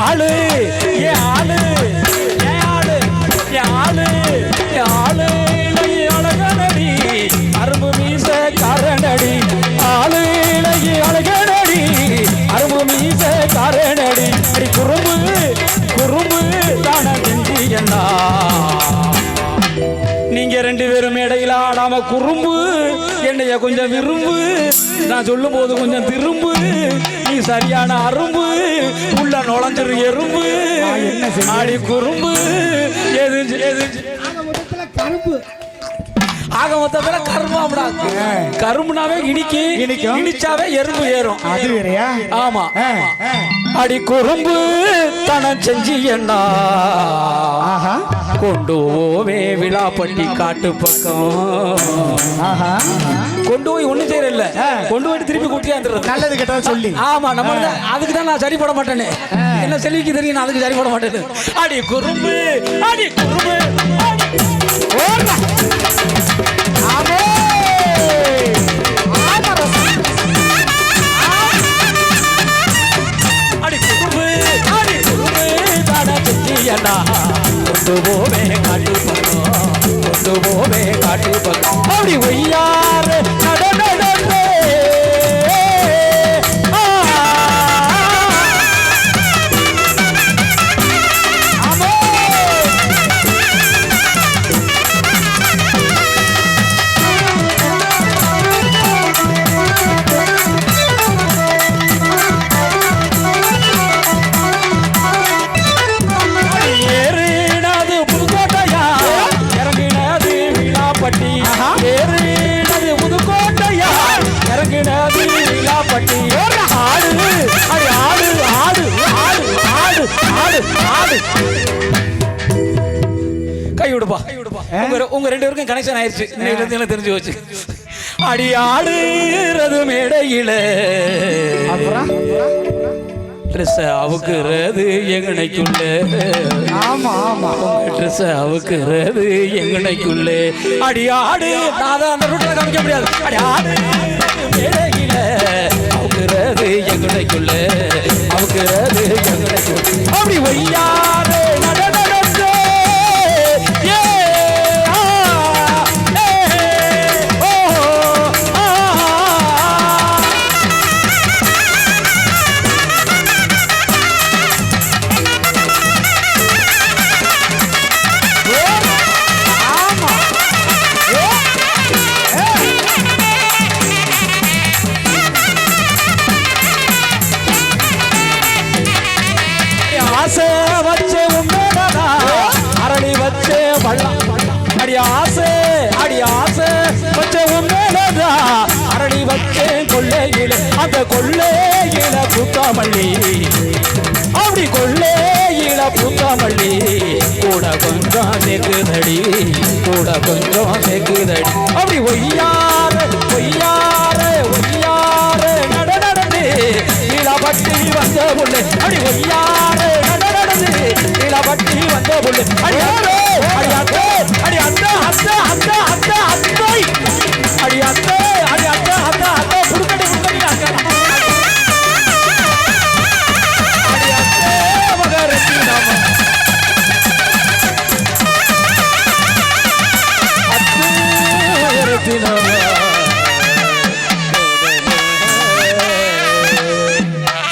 ஆளு ஏ ஆளு ஏ ஆளு ஏ ஆளு ஏ ஆளு. இளைய அழகனடி அரும்பு மீச காரணடி ஆளு இளைய அழகனடி அரும்பு மீச காரணடி அடி குறும்பு இடையில ஆடாம குறும்பு? என்னைய கொஞ்சம் விரும்பு. நான் சொல்லும் போது கொஞ்சம் திரும்பு. நீ சரியான அரும்பு. உள்ள நுழைஞ்சிரு எறும்பு. ஆடி குறும்பு. எது எது கரும்பு ஆக மொத்தத்துல கரும்பாம்டா கரும்புனாவே இனிக்கு. இனிக்கும். இனிச்சாவே எறும்பு ஏறும். அது வேறையா? ஆமா. அடி குறும்பு தனம் செஞ்சு என்ன ஆஹா. கொண்டு போவே விழாப்பட்டி காட்டு பக்கம். கொண்டு போய் ஒண்ணும் செய்யற இல்ல கொண்டு போயிட்டு திருப்பி கூட்டியாந்துறது நல்லது கெட்டதா சொல்லி. ஆமா நம்ம தான் அதுக்கு தான் நான் சரி போட மாட்டேனே. என்ன செல்விக்கு தெரியும் நான் அதுக்கு சரி போட மாட்டேன்னு அடி குறும்பு அடி குறும்பு. ஆமே. ஆமா, ரசம். கொண்டு போவே காட்டு பக்கம் கொண்டு போவே காட்டு பக்கம் அப்படி ஒய்யாறு உங்க உங்க ரெண்டு பேருக்கும் கனெக்ஷன் இருந்து எனக்கு தெரிஞ்சு வச்சு அடி ஆடுறது மேடையில. ட்ரெஸ் அவுக்குறது எங்கனைக்குள்ள ஆமா ஆமா. ட்ரெஸ் அவுக்குறது எங்கனைக்குள்ளே அடி ஆடு நான் அந்த ரூட்ல காமிக்க முடியாது. அடி ஆடு மேடையில. அவுக்குறது எங்கனைக்குள்ள அவுக்குறது எங்கனைக்குள்ள அப்படி ஒய்யாரு நட கொள்ளையில அந்த கொள்ளையில புத்தாமல்லி. அப்படி கொள்ளையில புத்தாமல்லி. கூட கொஞ்சம் சேர்க்குதடி கூட கொஞ்சம் சேர்க்குதடி. அப்படி ஒய்யார ஒய்யார ஒய்யார நட நடந்து இளபட்டி வந்த புள்ளு அப்படி ஒய்யார நட நடந்து இளபட்டி வந்த புள்ளு அடியாரோ அடியாத்தோ அடி அந்த அந்த அந்த அந்த dinner.